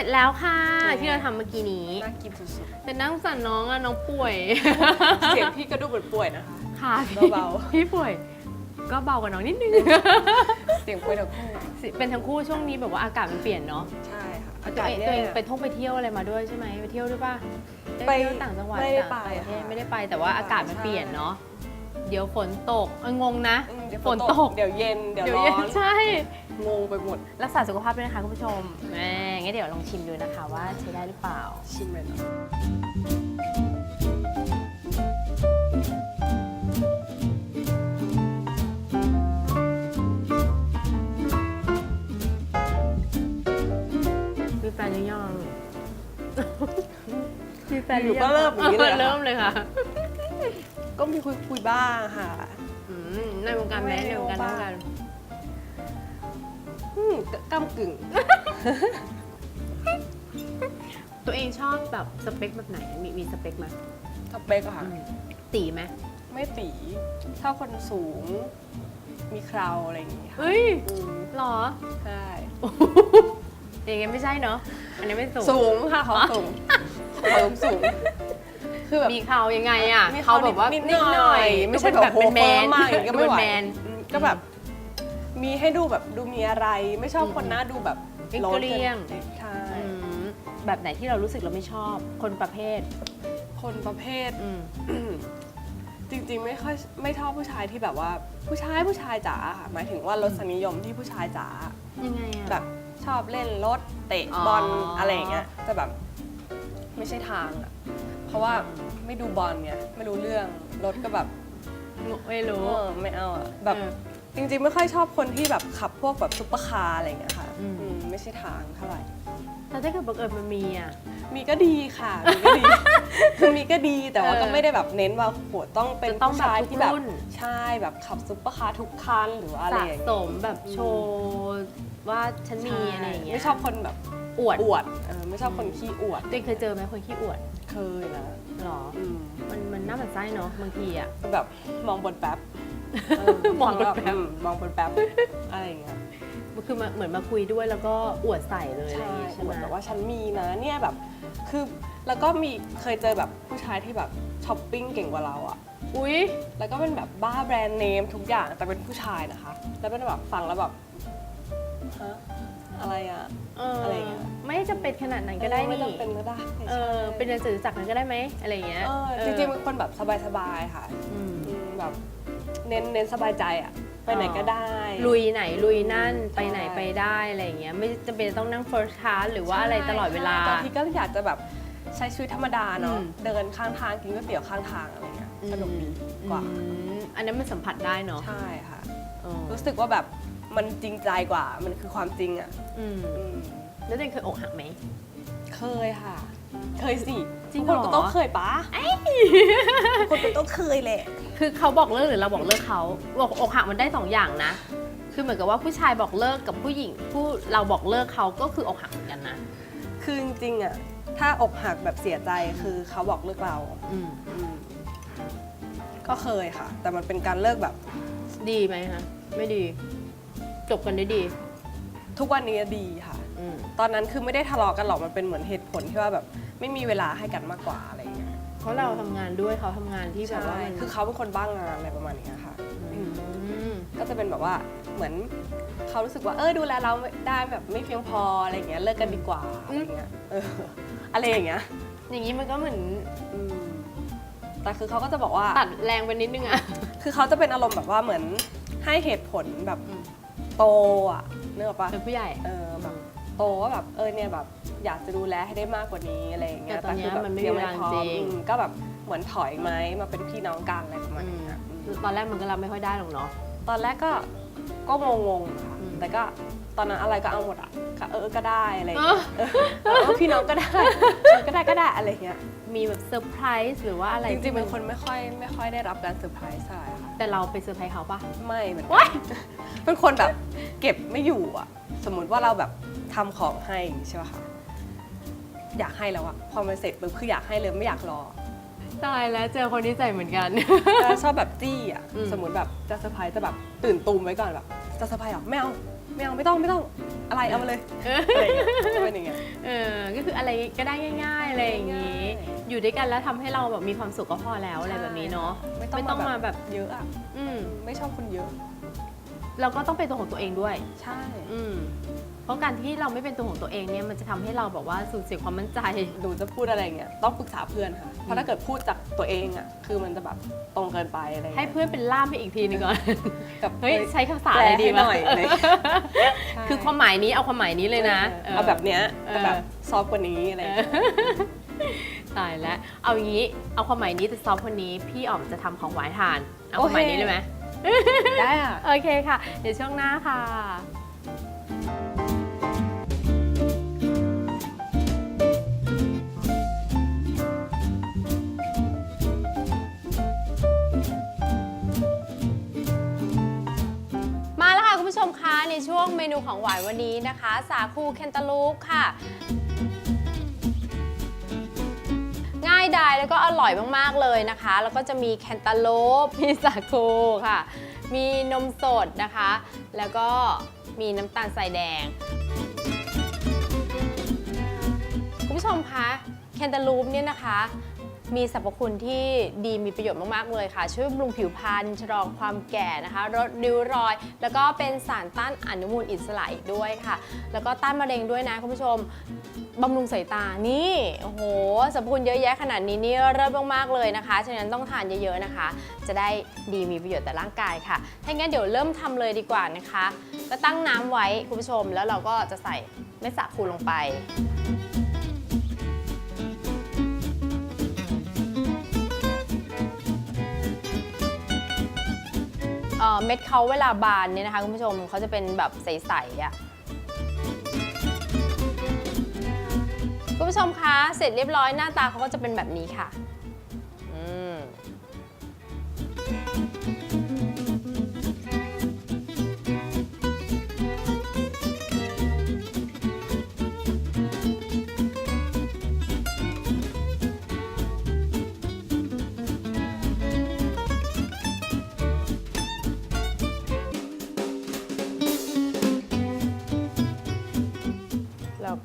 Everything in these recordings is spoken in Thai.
เสร็จแล้วค่ะเป็นไงที่เราทำเมื่อกี้นี้น่ากินสุดแต่นั่งสั่นน้องอะน้องป่วย ๆ เสียงพี่ก็ดูเหมือนป่วยนะคะ ค่ะเบาพี่ป่วย ก็เบากว่าน้องนิดนึง เสียงป่วยทั้งคู่เป็นทั้งคู่ช่วงนี้แบบว่าอากาศมันเปลี่ยนเนาะใช่ค่ะอาตัวกาศเองเนี่ตัวเองยไปท่องไปเที่ยวอะไรมาด้วยใช่ไหมไปเที่ยวด้วยป่ะไปเที่ยวต่างจังหวัดไม่ได้ต่างไปประเทศค่ะไม่ได้ไปแต่ว่าอากาศมันใช่ เปลี่ยนเนาะ เดี๋ยวฝนตกเอองงนะ อืมเดี๋ยวฝนตก เดี๋ยวเย็น เดี๋ยวเดี๋ยวร้เย็อนนใช่ งงไปหมด รักษาสุขภาพด้วยนะคะคุณผู้ชมแหมงั้นเดี๋ยวลองชิมดูนะคะว่าใช้ได้หรือเปล่า ชิมเลยนะมีแฟนหรือยังมีแฟนหอรืยู่อก็ยังเริ่มอย่างนี้เลยเริ่มเลยค่ะ ก็มีคุยคุยๆบ้างค่ะ อืมในวงการแม้ในวงการไม่เท่ารู้กันอืมกำกึ่ง ตัวเองชอบแบบสเปคแบบไหน มีมีสเปคไหมสเปกอะค่ะ ตีไหมไม่ตีถ้าคนสูง มีเคราวอะไรอย่างงี้ค่ะเฮ้ยอืมหรอ ใช่อย่างเงี้ยไม่ใช่เนาะ อันนี้ไม่สูง สูงค่ะเขาสูงเขาสูง คือแบบ มีเขายังไงอะมีเขาแบบว่านินิดหน่อยไม่ไม่ใช่ใช่แบบเป็นแมนโอ้โหเฟิร์มมากอย่างนี้ก็ไม่ไหวแมนอืมก็แบบ มีให้ดูแบบดูมีอะไร ไม่ชอบคนหน้าดูแบบเกลี้ยงโล้นเกลี้ยงกินใช่อืมแบบไหนที่เรารู้สึกเราไม่ชอบ คนประเภท คนประเภทอืมจริงๆไม่ค่อยไม่ชอบผู้ชายที่แบบว่าผู้ชายผู้ชายจ๋าค่ะหมายถึงว่ารสนิยมที่ผู้ชายจ๋ายังไงอะ แบบชอบเล่นรถเตะอ๋อบอลอะไรอย่างเงี้ยจะแบบไม่ใช่ทางอะ เพราะว่าไม่ดูบอลไงไม่รู้เรื่องรถก็แบบไม่รู้ เออไม่เอาอะแบบเออจริงๆ ไม่ค่อยชอบคนที่แบบขับพวกแบบซุปเปอร์คาร์อะไรอย่างเงี้ยค่ะอืม อืมไม่ใช่ทางเท่าไหร่ แต่ถ้าเกิดบังเอิญมันมีอะ มีก็ดีค่ะ มีก็ดีคือมีก็ดีแต่ว่าเออก็ไม่ได้แบบเน้นว่าโหต้องเป็นจะต้องผู้ชายแบบทุกที่แบบรุ่น ใช่แบบขับซุปเปอร์คาร์ทุกคันหรือว่าอะไรสะอย่างสเงี้ยมแบบโชว์ว่าฉันมีอะไรอย่างเงี้ยไม่ชอบคนแบบอวดอวดเออไม่ชอบคนขี้อวดตัวเองเคยเจอไหมคนขี้อวด เคยนะหรอ อืมมันมันน่าหมันไส้เนาะบางทีอะ แบบมองบนแป๊บเมองบนฟัล้วแป๊บอืมมองบนแป๊บ อะไรอย่างเงี้ยมันคือมาเหมือนมาคุยด้วยแล้วก็อวดใส่เลยอะไรอใช่ย่างเงี้ยใช่เหไหมืมอนแบบว่าฉันมีนะเนี่ยแบบ คือแล้วก็มีเคยเจอแบบผู้ชายที่แบบช้อปปิ้งเก่งกว่าเราอะอุ้ยแล้วก็เป็นแบบบ้าแบรนด์เนมทุกอย่างแต่เป็นผู้ชายนะคะ แล้วเป็นแบบฟังแล้วแบบฮะ อะไรอะเอออะไรอย่างเงี้ย ไม่จำเป็นขนาดนั้นก็ได้ไม่นี่จำเป็นก็ได้เออเป็นเดินสื่อจักรนั้นก็ได้ไหมอะไรอย่างเงี้ยเออจริงๆเป็นคนแบบสบายๆค่ะอืมอืมแบบเน้นเน้นสบายใจอะไปไหนก็ได้ ลุยไหนลุยนั่นใช่ไปไหนไปได้อะไรอย่างเงี้ยไม่จำเป็นต้องนั่ง first class หรือว่าอะไรตลอดเวลาใช่บางทีก็อยากจะแบบใช้ชีวิตธรรมดาเนาะอืมเดินข้างทางกินก๋วยเตี๋ยวข้างทางอะไรเงี้ยสนุกดีกว่าอืมอันนั้นมันสัมผัสได้เนาะใช่ค่ะเออรู้สึกว่าแบบ มันจริงใจกว่า มันคือความจริงอะอืมอืมแล้วตัวเองเคยอกหักไหม เคยค่ะ เคยสิจริงทุกคนเหรอก็ต้องเคยปะทุกคนก็ต้องเคยแหละ คือเขาบอกเลิกหรือเราบอกเลิกเขาบอกอกหักมันได้สองอย่างนะ คือเหมือนกับว่าผู้ชายบอกเลิกกับผู้หญิง ผู้เราบอกเลิกเขาก็คืออกหักเหมือนกันนะคือจริงๆอะถ้าอกหักแบบเสียใจคือเขาบอกเลิกเราอืมอืมก็เคยค่ะ แต่มันเป็นการเลิกแบบ ดีไหมคะไม่ดี จบกันได้ดีทุกวันนี้ดีค่ะ อืมตอนนั้นคือไม่ได้ทะเลาะกันหรอกมันเป็นเหมือนเหตุผลที่ว่าแบบไม่มีเวลาให้กันมากกว่าอะไรอย่างเงี้ยเพราะเราทำงานด้วยเขาทำงานที่แบบว่าใช่มันคือเขาเป็นคนบ้างงานอะไรประมาณเนี้ยค่ะ อืม ก็จะเป็นแบบว่าเหมือนเขารู้สึกว่าเออดูแลเราได้แบบไม่เพียงพออะไรอย่างเงี้ยเลิกกันดีกว่าอะไรอย่างเงี้ยเอออะไรอย่างเงี้ยอย่างนี้มันก็เหมือนอืมแต่คือเขาก็จะบอกว่า ตัดแรงไปนิดนึงอะ คือเขาจะเป็นอารมณ์แบบว่าเหมือนให้เหตุผลแบบอืม โตอะนึกออกปะเป็นผู้ใหญ่ เออแบบโตว่าแบบเออเนี่ยแบบอยากจะดูแลให้ได้มากกว่านี้อะไรอย่างเงี้ยแต่ตอนเนี้ยคืแบบมันไม่ยังมีเวลาพร้อจริงอืมก็แบบเหมือนถอยไหมมาเป็นพี่น้องกันอะไรประมาณอืมเนี้ยอืมตอนแรกมันก็รับไม่ค่อยได้หรอกเนาะตอนแรกก็ก็งงๆค่ะอืมแต่ก็ตอนนั้นอะไรก็เอาหมดอะก็เออก็ได้อะไรอย่างเอเงี้อยเออเออพี่น้องก็ได้เออก็ได้ก็ได้อะไรอย่างเงี้ยมีแบบเซอร์ไพรส์หรือว่าอะไรจริงๆที่เป็นคนไม่ค่อยไม่ค่อยได้รับการเซอร์ไพรส์เท่าไหร่ค่ะ แต่เราไปเซอร์ไพรส์เขาปะ ไม่เหมือนกัว้านยเป็นคนแบบเก็บไม่อยู่อะสมมุติว่าเราแบบทำของให้อย่างงี้ใช่ป่ะคะอยากให้แล้วอะพอมันเสร็จปุ๊บคืออยากให้เลยไม่อยากรอ ตายแล้วเจอคนที่ใจเหมือนกันแล้วชอบแบบจี้อะอืม สมมติแบบจะเซอร์ไพรส์จะแบบตื่นตูมไว้ก่อนแบบจะเซอร์ไพรส์เหรอไม่เอาไม่เอาไม่ต้องไม่ต้องอะไรเอามาเลยเอออะไรอย่างเงี้ยจะเป็นอย่างเงี้ย เออ ก็คืออะไรก็ได้ง่าย ๆ อะไรอย่างนี้ ง่าย อยู่ด้วยกันแล้วทำให้เราแบบมีความสุขก็พอแล้วอะไรแบบนี้เนาะไม่ไม่ต้องมาแบบเยอะอะอืมไม่ชอบคนเยอะ เราก็ต้องเป็นตัวของตัวเองด้วย ใช่ อืมเพราะการที่เราไม่เป็นตัวของตัวเองเนี่ยมันจะทำให้เราแบบว่าสูญเสียความมั่นใจ หนูจะพูดอะไรเงี้ยต้องปรึกษาเพื่อนค่ะ เพราะถ้าเกิดพูดจากตัวเองอะคือมันจะแบบตรงเกินไปอะไรให้เงี้ยเพื่อนเป็นล่ามให้อีกทีนึงก่อน กับเฮ้ยใช้ภาษาแปอะลไรดีให้วะหน่อยอะไรใช่คือความหมายนี้เอาความหมายนี้เลยนะเอาแบบเนี้ยแต่แบบเออซอฟต์กว่านี้อะไรเอเงี้อย ตายแล้ว เอาอย่างนี้ เอาความหมายนี้แต่ซอฟต์คนนี้ พี่อ๋อมจะทำของหวานทาน เอาความหมายนี้เลยไหมได้อะโอเคค่ะ เดี๋ยวช่วงหน้าค่ะมาแล้วค่ะคุณผู้ชมคะในช่วงเมนูของหวานวันนี้นะคะ สาคูแคนตาลูปค่ะายดายแล้วก็อร่อยมากๆเลยนะคะ แล้วก็จะมีแคนตาลูปมีสาคูค่ะ มีนมสดนะคะ แล้วก็มีน้ำตาลใส่แดง คุณผู้ชมคะแคนตาลูปเนี่ยนะคะ มีสรรพคุณที่ดีมีประโยชน์มากๆเลยค่ะ ช่วยบำรุงผิวพรรณชะลอความแก่นะคะลดริ้วรอย แล้วก็เป็นสารต้านอนุมูลอิสระอีกด้วยค่ะ แล้วก็ต้านมะเร็งด้วยนะคุณผู้ชมบำรุงสายตานี่โอ้โหสรรพคุณเยอะแยะขนาดนี้นี่เริ่มมากๆเลยนะคะ ฉะนั้นต้องทานเยอะๆนะคะ จะได้ดีมีประโยชน์ต่อร่างกายค่ะถ้างั้นเดี๋ยวเริ่มทำเลยดีกว่านะคะ ก็ตั้งน้ำไว้คุณผู้ชมแล้วเราก็จะใส่เม็ดสาคูลงไป เม็ดเขาเวลาบานเนี่ยนะคะคุณผู้ชมเขาจะเป็นแบบใสๆอะ่ะคุณผู้ชมคะเสร็จเรียบร้อยหน้าตาเขาก็จะเป็นแบบนี้ค่ะ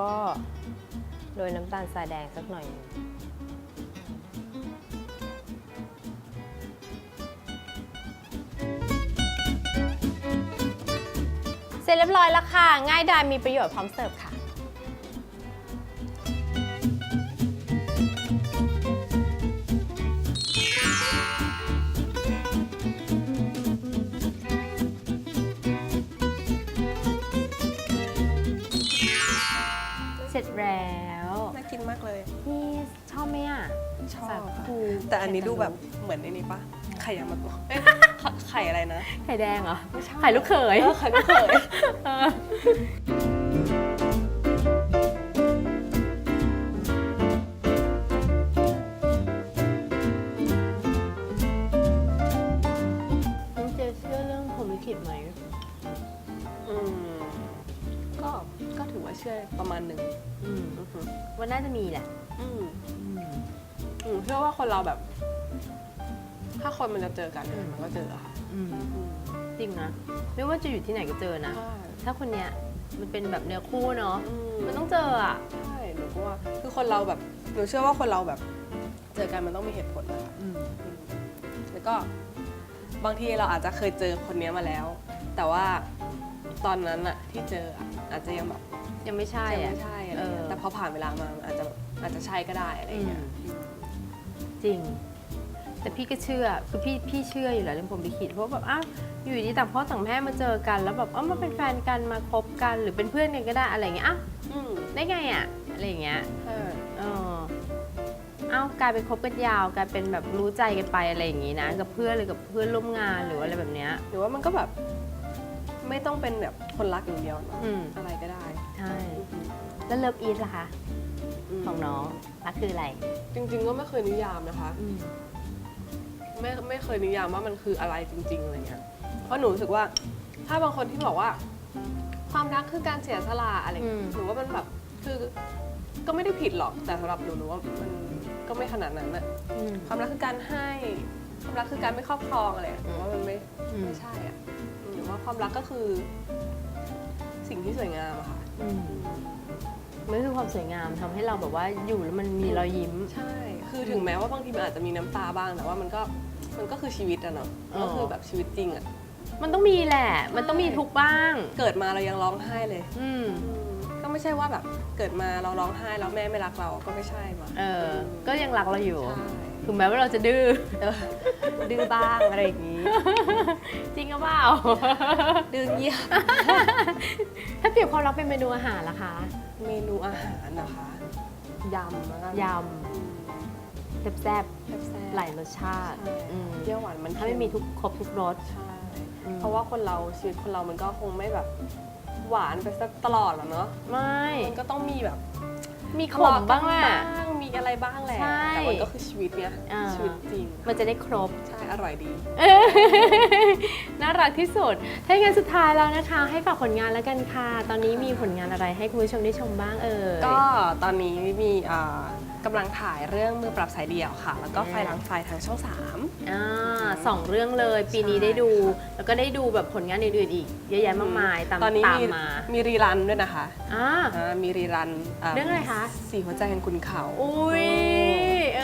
ก็โรยน้ำตาลทรายแดงสักหน่อย เสร็จเรียบร้อยแล้วค่ะ ง่ายดายมีประโยชน์พร้อมเสิร์ฟค่ะ แล้ว น่ากินมากเลย นี่ชอบไหมอะชอบ สาคูแต่อันนี้ดูแบบเหมือนในนี้ปะไข่ยางมะตูมเอ้ยไข่ไข่อะไรนะ ไข่แดงเหรอ ไม่ใช่ ไข่ลูกเขย เออไข่ลูกเขย เออ เชื่อประมาณหนึ่งอืมอือหือว่าน่าจะมีแหละอืมอืมอืมเชื่อว่าคนเราแบบ ถ้าคนมันจะเจอกันเนี่ยมันก็เจออะค่ะอืมอืมจริงนะไม่ว่าจะอยู่ที่ไหนก็เจอนะใช่ถ้าคนเนี้ยมันเป็นแบบเนื้อคู่เนาะอืม มันต้องเจออะ ใช่หนูก็ว่าคือคนเราแบบหนูเชื่อว่าคนเราแบบ เจอกันมันต้องมีเหตุผลนะคะอืมอืมแล้วก็บางทีเราอาจจะเคยเจอคนเนี้ยมาแล้ว แต่ว่าตอนนั้นอะที่เจออะอาจจะยังแบบ ยังไม่ใช่ยังอะไม่ใช่อะไรเงี้ยเออ แต่พอผ่านเวลามามันอาจจะอาจจะใช่ก็ได้อะไรเงี้ยจริง แต่พี่ก็เชื่อคือพี่พี่เชื่ออยู่แล้วเรื่องผมลิขิตเพราะว่าแบบอ้าวอยู่ดีต่างพ่อต่างแม่มาเจอกัน แล้วแบบเอ้ามาเป็นแฟนกันมาคบกันหรือเป็นเพื่อนกันก็ได้อะไรอย่างเงี้ยอ้าวอืมได้ไงอะอะไรอย่างเงี้ย ใช่เออเอ้ากลายเป็นคบกันยาวกลายเป็นแบบรู้ใจกันไปอะไรอย่างงี้นะ กับเพื่อนหรือกับเพื่อนร่วมงานหรืออะไรแบบเนี้ย หรือว่ามันก็แบบ ไม่ต้องเป็นแบบคนรักอย่างเดียวเนอะอืม อะไรก็ได้ใช่ แล้วเลิฟอีทล่ะคะมของน้องรักคืออะไรจริง ๆ ก็ไม่เคยนิยามนะคะอืมไม่ไม่เคยนิยามว่ามันคืออะไรจริงๆอะไรเงี้ย เพราะหนูรู้สึกว่า ถ้าบางคนที่บอกว่า ความรักคือการเสียสละอะไรเงี้ยหนูว่ามันแบบคือก็ไม่ได้ผิดหรอกแต่สำหรับหนูหนูว่ามันก็ไม่ขนาดนั้นอะอืม ความรักคือการให้ ความรักคือการไม่ครอบครองอะไรอะหนูว่ามันไม่อืม ไม่ใช่อะอืมว่า ความรักก็คือ สิ่งที่สวยงามอะค่ะ อืมมันคือความสวยงามทำให้เราแบบว่าอยู่แล้วมันมีรอยยิ้ม ใช่ คือถึงแม้ว่าบางทีมันอาจจะมีน้ำตาบ้าง แต่ว่ามันก็ มันก็คือชีวิตอะเนาะอ๋อก็คือแบบชีวิตจริงอะ มันต้องมีแหละ มันต้องมีทุกข์บ้าง เกิดมาเรายังร้องไห้เลยอืมอืม ก็ไม่ใช่ว่าแบบเกิดมาเราร้องไห้แล้วแม่ไม่รักเราก็ไม่ใช่มาเออ ก็ยังรักเราอยู่ ใช่ ถึงแม้ว่าเราจะดื้อเออดื้อบ้างอะไรอย่างนี้ จริงหรือเปล่า ดื้อเงียบ ถ้าเปรียบความรักเป็นเมนูอาหารล่ะคะเมนูอาหารนะคะยำแล้วกันยอืมำแซ่บแซ่บๆๆหลายรสชาติใช่อืมเปรี้ยวหวานมันถ้าไม่มีทุกครบทุกรส ใช่อืม เพราะว่าคนเราชีวิตคนเรามันก็คงไม่แบบหวานไปซะตลอดหรอกเนาะไม่ มันก็ต้องมีแบบ มีขมบ้างแหละบ้างมีอะไรบ้างแหละใช่แต่มันก็คือชีวิตเนี่ยอ่าชีวิตจริง มันจะได้ครบ ใช่ อร่อยดี น่ารักที่สุด ถ้าอย่างนั้นสุดท้ายแล้วนะคะ ให้ฝากผลงานแล้วกันค่ะ ตอนนี้มีผลงานอะไรให้คุณผู้ชมได้ชมบ้างเอ่ย ก็ตอนนี้มีอ่ากำลังถ่ายเรื่องมือปรับสายเดี่ยวค่ะ แล้วก็อ่าไฟล้างไฟทางช่อง3อ่าสองเรื่องเลยปีนี้ใช่ได้ดู แล้วก็ได้ดูแบบผลงานอื่นๆอีก เยอะแยะมากมายตามตอนนี้ตามมีมามีรีรันด้วยนะคะอ่าอ่ามีรีรันเรื่องอะไรคะสี่หัวใจแห่งคุณเขา อุ้ยเอ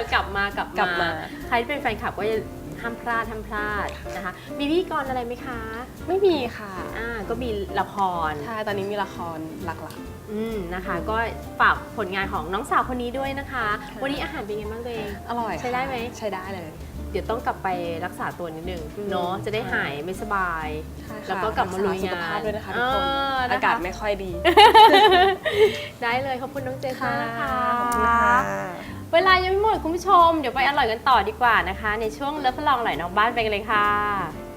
อกลับมากลับกลับมา ใครที่เป็นแฟนคลับก็อย่าห้ามพลาดห้ามพลาดนะคะ มีพิธีกรอะไรไหมคะ ไม่มีค่ะอ่าก็มีละครใช่ตอนนี้มีละครหลักอืมนะคะ ก็ฝากผลงานของน้องสาวคนนี้ด้วยนะคะค่ะวันนี้อาหารเป็นไงบ้างตัวเองๆอร่อยใช้ได้ไหมใช้ได้เลย เดี๋ยวต้องกลับไปรักษาตัวนิดนึงอืมเนาะจะได้ใช่หายไม่สบาย ใช่ค่ะแล้วก็กลับมาลุยรัษสุขงานภาพด้วยนะคะทุกคนเออนะคะอากาศไม่ค่อยดี ได้เลยขอบคุณน้องเจซ่านะคะ ขอบคุณค่ะ เวลายังไม่หมดคุณผู้ชม เดี๋ยวไปอร่อยกันต่อดีกว่านะคะ ในช่วงเลิฟพลองอร่อยนอกบ้านไปกันเลยค่ะ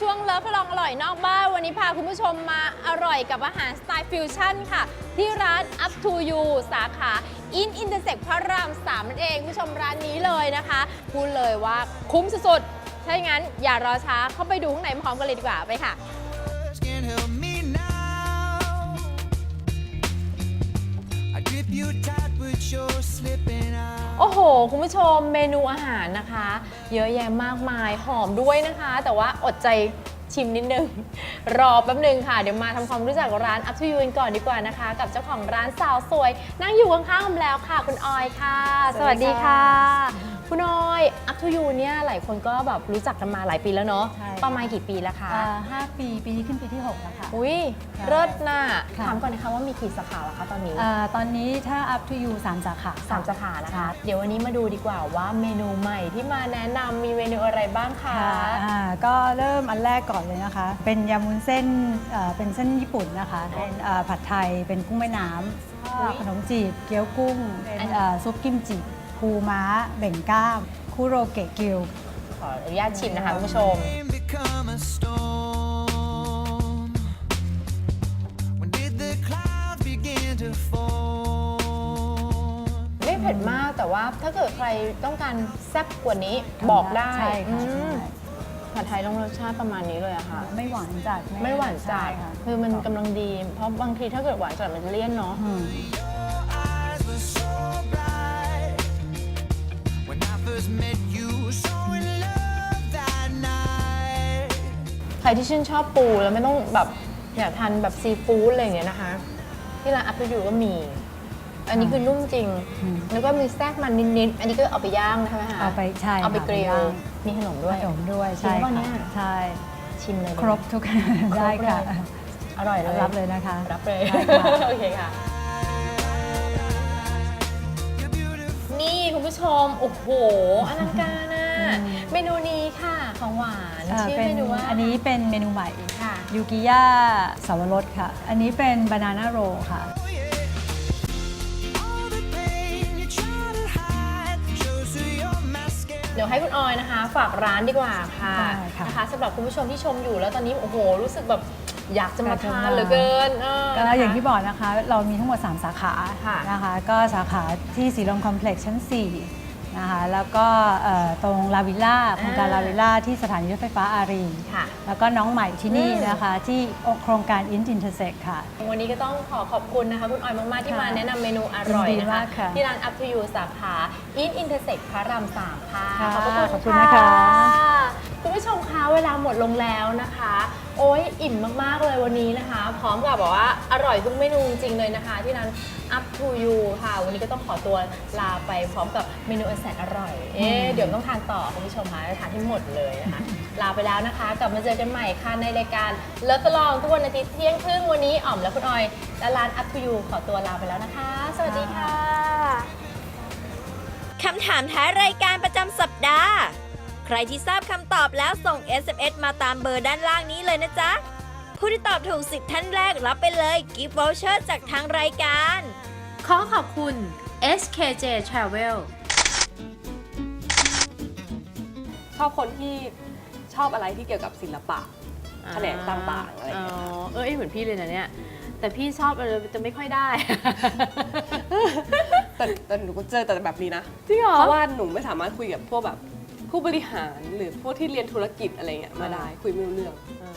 ช่วงเลิฟพลองอร่อยนอกบ้าน วันนี้พาคุณผู้ชมมาอร่อยกับอาหารสไตล์ฟิวชั่นค่ะ ที่ร้าน Up to You สาขา In Intersect พระราม3นั่นเองคุณผู้ชมร้านนี้เลยนะคะ พูดเลยว่าคุ้มสุดๆถ้าอย่างนั้นอย่ารอช้าเข้าไปดูข้างในพร้อมกันเลยดีกว่าไปค่ะ Can't help me now. I grip you tight, but you're slipping out. โอ้โห คุณผู้ชมเมนูอาหารนะคะ เยอะแยะมากมายหอมด้วยนะคะ แต่ว่าอดใจชิมนิดนึง รอแป๊บนึงค่ะ เดี๋ยวมาทำความรู้จักกับร้าน Up to You กันก่อนดีกว่านะคะ กับเจ้าของร้านสาวสวย นั่งอยู่ข้างๆผมแล้วค่ะ คุณออยค่ะสสวัวัสสดีดีค่ะ ค่ะคุณออย Up to You เนี่ยหลายคนก็แบบรู้จักกันมาหลายปีแล้วเนาะใช่ค่ะประมาณกี่ปีแล้วคะอ่าห้าปี ปีนี้ขึ้นปีที่ 6 แล้วค่ะ อุ้ยค่ะเลิศน่ะค่ะ ถามก่อนนะคะว่ามีกี่สาขาแล้วคะตอนนี้ อ่าตอนนี้ถ้า up to you 3สาขาสามสาขานะคะ เดี๋ยววันนี้มาดูดีกว่าว่าเมนูใหม่ที่มาแนะนำมีเมนูอะไรบ้างคะค่ะอ่าก็เริ่มอันแรกก่อนเลยนะคะ เป็นยำวุ้นเส้นเอ่อเป็นเส้นญี่ปุ่นนะคะ เป็นเอ่อผัดไทย เป็นกุ้งแม่น้ำอุ๊ยขนมจีบ เกี๊ยวกุ้งเป็นเอ่อซุปกิมจิ ปูม้าเบ่งกล้ามคุโรเกะกิวขออนุญาตชิมนะคะคุณผู้ชม Rain become a storm. When did the clouds begin to form? ไม่เผ็ดมากแต่ว่าถ้าเกิดใครต้องการแซ่บกว่านี้บอกได้ใช่ค่ะอืมใช่ผัดไทยต้องรสชาติประมาณนี้เลยอะค่ะ ไม่หวานจัดไม่หวานจัดใช่ค่ะคือมันกำลังดี เพราะบางทีถ้าเกิดหวานจัดมันจะเลี่ยนเนาะ อืม ใครที่ชื่นชอบปูแล้วไม่ต้องแบบอยากทานแบบซีฟู้ดอะไรอย่างเงี้ยนะคะ ที่ร้านอัพเดยูก็มี อันนี้คือนุ่มจริงอืมแล้วก็มีแทรกมันนิดๆ อันนี้ก็เอาไปย่างใช่ไหมคะเอาไปใช่เอาไปค่ะกริลย่างมีขนมด้วยขนมด้วยจริใช่งป่ะเนี่ค่ะยใช่ชิมเลยครบทุกได้ได้ค่ะค่ะ อร่อยเลยรับเลยนะคะ รับเลยได้ค่ะโอเคค่ะ นี่คุณผู้ชม โอ้โหอลังการนะเมนูนี้ค่ะ ของหวานอ่าชื่อเป็นเมนูว่าอันนี้เป็นเมนูใหม่ค่ะ ยูกิย่าสาวรสค่ะ อันนี้เป็นบานาน่าโรค่ะ Oh, yeah. All the pain you try to hide shows through your mascara. เดี๋ยวให้คุณออยนะคะ ฝากร้านดีกว่าค่ะได้ค่ะ นะคะสำหรับคุณผู้ชมที่ชมอยู่แล้วตอนนี้โอ้โห รู้สึกแบบ อยากจะมาอยากจะทานมาเหลือเกินเก็นะคะอย่างที่บอกนะคะ เรามีทั้งหมด 3 สาขาค่ะนะคะ ก็สาขาที่สีลมคอมเพล็กซ์ชั้น 4 นะคะ แล้วก็เอ่อตรงลาวิลล่าโครงการอ่าลาวิลล่าที่สถานีรถไฟฟ้าอารีค่ะแล้วก็น้องใหม่ที่นี่อืมนะคะ ที่โครงการ Int Intersect ค่ะ วันนี้ก็ต้องขอขอบคุณนะคะ คุณออยมาก ๆ ที่ค่ะมาแนะนำเมนูอร่อยยินดีนะคะมากค่ะที่ร้าน Up to You สาขา Eat Intersect พระรามสามค่ะค่ะขอบพระคุณขอบคุณนะคะคุณผู้ชมคะเวลาหมดลงแล้วนะคะ โอ้ยอิ่มมาก ๆ เลยวันนี้นะคะ พร้อมกับแบบว่าอร่อยทุกเมนูจริงๆเลยนะคะ ที่ร้าน Up to You ค่ะ วันนี้ก็ต้องขอตัวลาไปพร้อมกับเมนูอันแสนอร่อย เอ๊ะเดี๋ยวต้องทานต่อคุณผู้ชมคะทานให้หมดเลยนะคะ ลาไปแล้วนะคะ กลับมาเจอกันใหม่ค่ะในรายการเลิฟตลองทุกวันอาทิตย์เที่ยงครึ่งวันนี้อ๋อมและคุณออยและร้าน Up to You ขอตัวลาไปแล้วนะคะ สวัสดีค่ะคำถามท้ายรายการประจำสัปดาห์ ใครที่ทราบคำตอบแล้วส่ง SMS มาตามเบอร์ด้านล่างนี้เลยนะจ๊ะ ผู้ที่ตอบถูก 10 ท่านแรกรับไปเลยกิฟต์วอลเชอร์จากทางรายการ ขอขอบคุณ SKJ Travel ชอบคนที่ชอบอะไรที่เกี่ยวกับศิลปะ แขนงต่างๆอะไรอย่างเงี้ยอ๋อเออเหมือนพี่เลยนะเนี่ย แต่พี่ชอบอะไรจะไม่ค่อยได้ แต่แต่หนูก็เจอแต่แบบนี้นะ จริงเหรอ เพราะว่าหนูไม่สามารถคุยกับพวกแบบ ผู้บริหารหรือพวกที่เรียนธุรกิจอะไรเงี้ยมาได้คุยไม่รู้เรื่องเออ